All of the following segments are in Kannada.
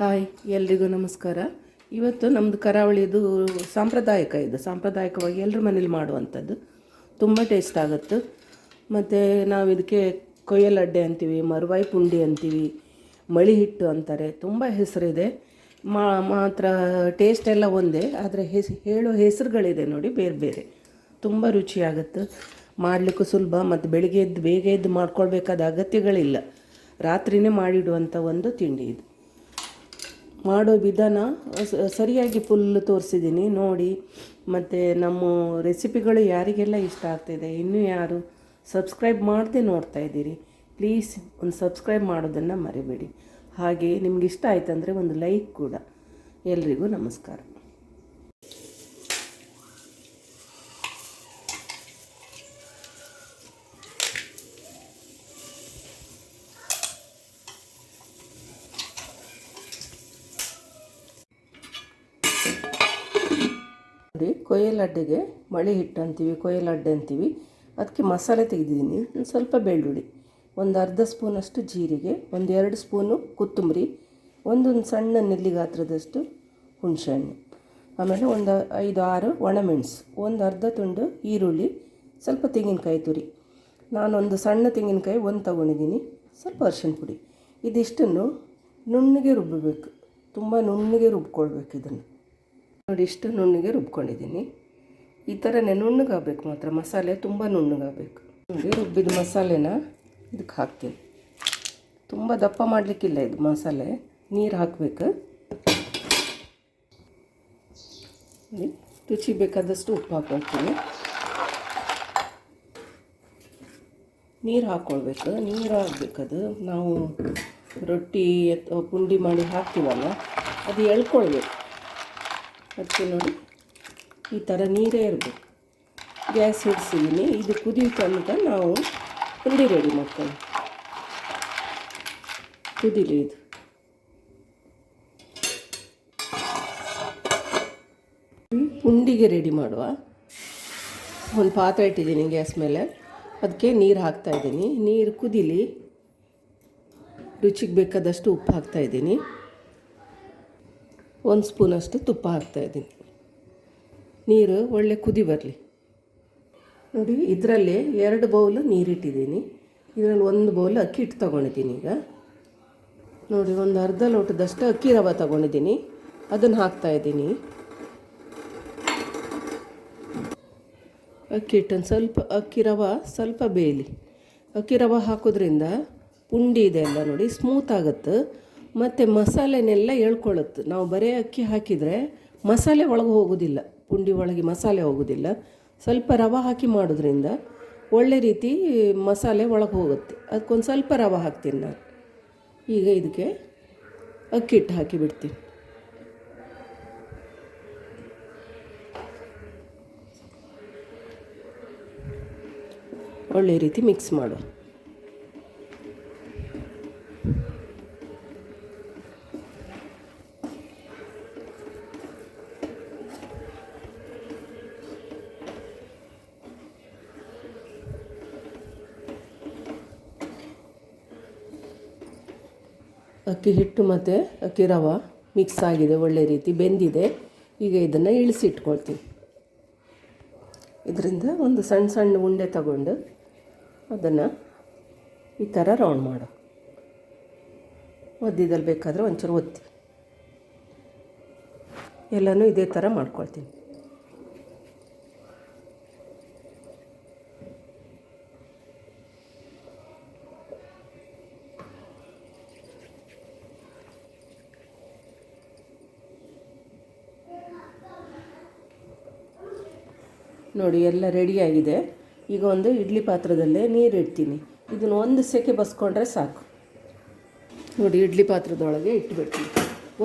ಹಾಯ್, ಎಲ್ರಿಗೂ ನಮಸ್ಕಾರ. ಇವತ್ತು ನಮ್ಮದು ಕರಾವಳಿದು ಸಾಂಪ್ರದಾಯಿಕ ಇದು. ಸಾಂಪ್ರದಾಯಿಕವಾಗಿ ಎಲ್ಲರ ಮನೇಲಿ ಮಾಡುವಂಥದ್ದು. ತುಂಬ ಟೇಸ್ಟ್ ಆಗುತ್ತೆ. ಮತ್ತು ನಾವು ಇದಕ್ಕೆ ಕೊಯ್ಯಲಡ್ಡೆ ಅಂತೀವಿ, ಮರುವಾಯಿ ಪುಂಡಿ ಅಂತೀವಿ, ಮಳಿ ಹಿಟ್ಟು ಅಂತಾರೆ. ತುಂಬ ಹೆಸರಿದೆ. ಮಾ, ಮಾತ್ರ ಟೇಸ್ಟ್ ಎಲ್ಲ ಒಂದೇ, ಆದರೆ ಹೆಸ್, ಹೇಳೋ ಹೆಸರುಗಳಿದೆ ನೋಡಿ, ಬೇರೆ ಬೇರೆ. ತುಂಬ ರುಚಿಯಾಗುತ್ತೆ. ಮಾಡಲಿಕ್ಕೂ ಸುಲಭ, ಮತ್ತು ಬೆಳಿಗ್ಗೆ ಎದ್ದು, ಬೇಗ ಎದ್ದು ಮಾಡ್ಕೊಳ್ಬೇಕಾದ ಅಗತ್ಯಗಳಿಲ್ಲ. ರಾತ್ರಿನೇ ಮಾಡಿಡುವಂಥ ಒಂದು ತಿಂಡಿ ಇದು. ಮಾಡೋ ವಿಧಾನ ಸರಿಯಾಗಿ ಫುಲ್ ತೋರಿಸಿದ್ದೀನಿ. ನೋಡಿ, ಮತ್ತು ನಮ್ಮ ರೆಸಿಪಿಗಳು ಯಾರಿಗೆಲ್ಲ ಇಷ್ಟ ಆಗ್ತಿದೆ, ಇನ್ನೂ ಯಾರು ಸಬ್ಸ್ಕ್ರೈಬ್ ಮಾಡದೆ ನೋಡ್ತಾ ಇದ್ದೀರಿ ಪ್ಲೀಸ್ ಒಂದು ಸಬ್ಸ್ಕ್ರೈಬ್ ಮಾಡೋದನ್ನು ಮರಿಬೇಡಿ. ಹಾಗೆ ನಿಮ್ಗೆ ಇಷ್ಟ ಆಯ್ತಂದರೆ ಒಂದು ಲೈಕ್ ಕೂಡ. ಎಲ್ರಿಗೂ ನಮಸ್ಕಾರ ನೋಡಿ ಕೊಯ್ಯಲಡ್ಡೆಗೆ ಮಳೆ ಹಿಟ್ಟು ಅಂತೀವಿ ಕೊಯ್ಯಲಡ್ಡೆ ಅಂತೀವಿ. ಅದಕ್ಕೆ ಮಸಾಲೆ ತೆಗೆದಿದ್ದೀನಿ. ಒಂದು ಸ್ವಲ್ಪ ಬೆಳ್ಳುಳ್ಳಿ. ಒಂದು ಅರ್ಧ ಸ್ಪೂನಷ್ಟು ಜೀರಿಗೆ, ಒಂದು ಎರಡು ಸ್ಪೂನು ಕೊತ್ತಂಬರಿ, ಒಂದೊಂದು ಸಣ್ಣ ನೆಲ್ಲಿ ಗಾತ್ರದಷ್ಟು ಹುಣಸೆಹಣ್ಣು. ಆಮೇಲೆ ಒಂದು ಐದು ಆರು ಒಣಮೆಣಸು, ಒಂದು ಅರ್ಧ ತುಂಡು ಈರುಳ್ಳಿ, ಸ್ವಲ್ಪ ತೆಂಗಿನಕಾಯಿ ತುರಿ. ನಾನೊಂದು ಸಣ್ಣ ತೆಂಗಿನಕಾಯಿ ಒಂದು ತಗೊಂಡಿದ್ದೀನಿ. ಸ್ವಲ್ಪ ಅರ್ಶಿನ ಪುಡಿ. ಇದಿಷ್ಟನ್ನು ನುಣ್ಣಗೆ ರುಬ್ಬಬೇಕು ತುಂಬ ನುಣ್ಣಗೆ ರುಬ್ಕೊಳ್ಬೇಕು ಇದನ್ನು. ನೋಡಿ ಇಷ್ಟು ನುಣ್ಣಗೆ ರುಬ್ಕೊಂಡಿದ್ದೀನಿ. ಈ ಥರನೇ ನುಣ್ಣಗಾಗಬೇಕು ಮಾತ್ರ, ಮಸಾಲೆ ತುಂಬ ನುಣ್ಣಗಾಗಬೇಕು. ನೋಡಿ ರುಬ್ಬಿದ ಮಸಾಲೆನ ಇದಕ್ಕೆ ಹಾಕ್ತೀನಿ. ತುಂಬ ದಪ್ಪ ಮಾಡಲಿಕ್ಕಿಲ್ಲ ಇದು ಮಸಾಲೆ, ನೀರು ಹಾಕಬೇಕು. ರುಚಿ ಬೇಕಾದಷ್ಟು ಉಪ್ಪು ಹಾಕೊಳ್ತೀನಿ ನೀರು ಹಾಕ್ಕೊಳ್ಬೇಕು, ನೀರು ಹಾಕ್ಬೇಕದು ನಾವು ರೊಟ್ಟಿ ಅಥವಾ ಪುಂಡಿ ಮಾಡಿ ಹಾಕ್ತೀವಲ್ಲ, ಅದು ಎಳ್ಕೊಳ್ಬೇಕು. ಅದಕ್ಕೆ ನೋಡಿ, ಈ ಥರ ನೀರೇ ಇರಬೇಕು. ಗ್ಯಾಸ್ ಹಿಡಿಸಿದ್ದೀನಿ ಇದು ಕುದಿ ತನಕ ನಾವು ಪುಂಡಿ ರೆಡಿ ಮಾಡ್ಕೊಳ್ಳಿ ಕುದಿಲಿ ಇದು. ಪುಂಡಿಗೆ ರೆಡಿ ಮಾಡುವ. ಒಂದು ಪಾತ್ರೆ ಇಟ್ಟಿದ್ದೀನಿ ಗ್ಯಾಸ್ ಮೇಲೆ. ಅದಕ್ಕೆ ನೀರು ಹಾಕ್ತಾಯಿದ್ದೀನಿ ನೀರು ಕುದಿಲಿ. ರುಚಿಗೆ ಬೇಕಾದಷ್ಟು ಉಪ್ಪು ಹಾಕ್ತಾ ಇದ್ದೀನಿ. ಒಂದು ಸ್ಪೂನಷ್ಟು ತುಪ್ಪ ಹಾಕ್ತಾಯಿದ್ದೀನಿ ನೀರು ಒಳ್ಳೆ ಕುದಿ ಬರಲಿ. ನೋಡಿ, ಇದರಲ್ಲಿ ಎರಡು ಬೌಲ್ ನೀರಿಟ್ಟಿದ್ದೀನಿ ಇದರಲ್ಲಿ ಒಂದು ಬೌಲ್ ಅಕ್ಕಿ ಹಿಟ್ಟು ತೊಗೊಂಡಿದ್ದೀನಿ ಈಗ. ನೋಡಿ, ಒಂದು ಅರ್ಧ ಲೋಟದಷ್ಟು ಅಕ್ಕಿ ರವೆ ತೊಗೊಂಡಿದ್ದೀನಿ. ಅದನ್ನು ಹಾಕ್ತಾಯಿದ್ದೀನಿ ಅಕ್ಕಿ ಹಿಟ್ಟನ್ನು ಸ್ವಲ್ಪ, ಅಕ್ಕಿ ರವೆ ಸ್ವಲ್ಪ ಬೇಯಲಿ. ಅಕ್ಕಿ ರವೆ ಹಾಕೋದ್ರಿಂದ ಪುಂಡಿ ಇದೆ ಎಲ್ಲ ನೋಡಿ ಸ್ಮೂತ್ ಆಗುತ್ತೆ. ಮತ್ತು ಮಸಾಲೆನೆಲ್ಲ ಎಳ್ಕೊಳ್ಳುತ್ತೆ ನಾವು ಬರೀ ಅಕ್ಕಿ ಹಾಕಿದರೆ ಮಸಾಲೆ ಒಳಗೆ ಹೋಗೋದಿಲ್ಲ. ಪುಂಡಿ ಒಳಗೆ ಮಸಾಲೆ ಹೋಗೋದಿಲ್ಲ. ಸ್ವಲ್ಪ ರವೆ ಹಾಕಿ ಮಾಡೋದ್ರಿಂದ ಒಳ್ಳೆ ರೀತಿ ಮಸಾಲೆ ಒಳಗೆ ಹೋಗುತ್ತೆ. ಅದಕ್ಕೊಂದು ಸ್ವಲ್ಪ ರವೆ ಹಾಕ್ತೀನಿ ನಾನು. ಈಗ ಇದಕ್ಕೆ ಅಕ್ಕಿ ಹಿಟ್ಟು ಹಾಕಿ ಬಿಡ್ತೀನಿ. ಒಳ್ಳೆ ರೀತಿ ಮಿಕ್ಸ್ ಮಾಡು. ಅಕ್ಕಿ ಹಿಟ್ಟು ಮತ್ತು ಅಕ್ಕಿ ರವೆ ಮಿಕ್ಸ್ ಆಗಿದೆ, ಒಳ್ಳೆ ರೀತಿ ಬೆಂದಿದೆ. ಈಗ ಇದನ್ನು ಇಳಿಸಿಟ್ಕೊಳ್ತೀನಿ ಇದರಿಂದ ಒಂದು ಸಣ್ಣ ಸಣ್ಣ ಉಂಡೆ ತಗೊಂಡು ಅದನ್ನು ಈ ಥರ ರೌಂಡ್ ಮಾಡು. ಒದ್ದಿದಲ್ಲಿ ಬೇಕಾದರೆ ಒಂಚೂರು ಒತ್ತಿ. ಎಲ್ಲನೂ ಇದೇ ಥರ ಮಾಡ್ಕೊಳ್ತೀನಿ. ನೋಡಿ, ಎಲ್ಲ ರೆಡಿಯಾಗಿದೆ ಈಗ ಒಂದು ಇಡ್ಲಿ ಪಾತ್ರದಲ್ಲೇ ನೀರು ಇಡ್ತೀನಿ. ಇದನ್ನು ಒಂದು ಸೆಕೆ ಬಸ್ಕೊಂಡ್ರೆ ಸಾಕು. ನೋಡಿ, ಇಡ್ಲಿ ಪಾತ್ರದೊಳಗೆ ಇಟ್ಬಿಡ್ತೀನಿ.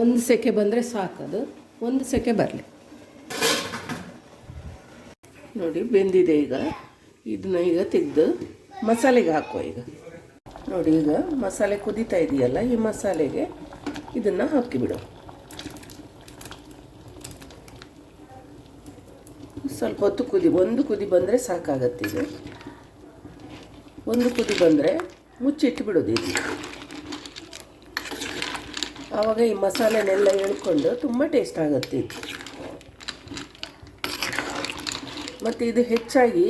ಒಂದು ಸೆಕೆ ಬಂದರೆ ಸಾಕದು ಒಂದು ಸೆಕೆ ಬರಲಿ. ನೋಡಿ, ಬೆಂದಿದೆ ಈಗ. ಇದನ್ನ ಈಗ ತೆಗೆದು ಮಸಾಲೆಗೆ ಹಾಕುವ ಈಗ. ನೋಡಿ, ಈಗ ಮಸಾಲೆ ಕುದೀತಾ ಇದೆಯಲ್ಲ, ಈ ಮಸಾಲೆಗೆ ಇದನ್ನು ಹಾಕಿಬಿಡು ಸ್ವಲ್ಪ ಹೊತ್ತು ಕುದಿ, ಒಂದು ಕುದಿ ಬಂದರೆ ಸಾಕಾಗತ್ತೆ ಇದು. ಒಂದು ಕುದಿ ಬಂದರೆ ಮುಚ್ಚಿಟ್ಟು ಬಿಡೋದು ಇದು. ಆವಾಗ ಈ ಮಸಾಲೆನೆಲ್ಲ ಎಳ್ಕೊಂಡು ತುಂಬ ಟೇಸ್ಟ್ ಆಗುತ್ತೆ ಇದು. ಮತ್ತು ಇದು ಹೆಚ್ಚಾಗಿ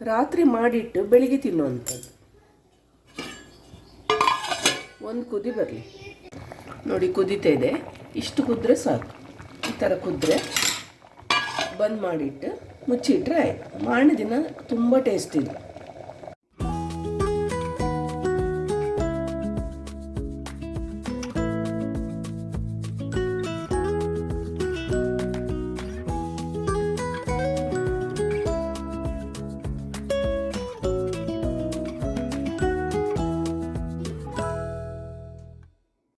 ರಾತ್ರಿ ಮಾಡಿಟ್ಟು ಬೆಳಿಗ್ಗೆ ತಿನ್ನುವಂಥದ್ದು. ಒಂದು ಕುದಿ ಬರಲಿ. ನೋಡಿ ಕುದೀತಾ ಇದೆ. ಇಷ್ಟು ಕುದ್ರೆ ಸಾಕು. ಈ ಥರ ಕುದ್ರೆ ಬಂದ್ ಮಾಡಿಟ್ಟು ಮುಚ್ಚಿಟ್ರೆ ಆಯ್ತು. ಮಾರನೇ ದಿನ ತುಂಬ ಟೇಸ್ಟ್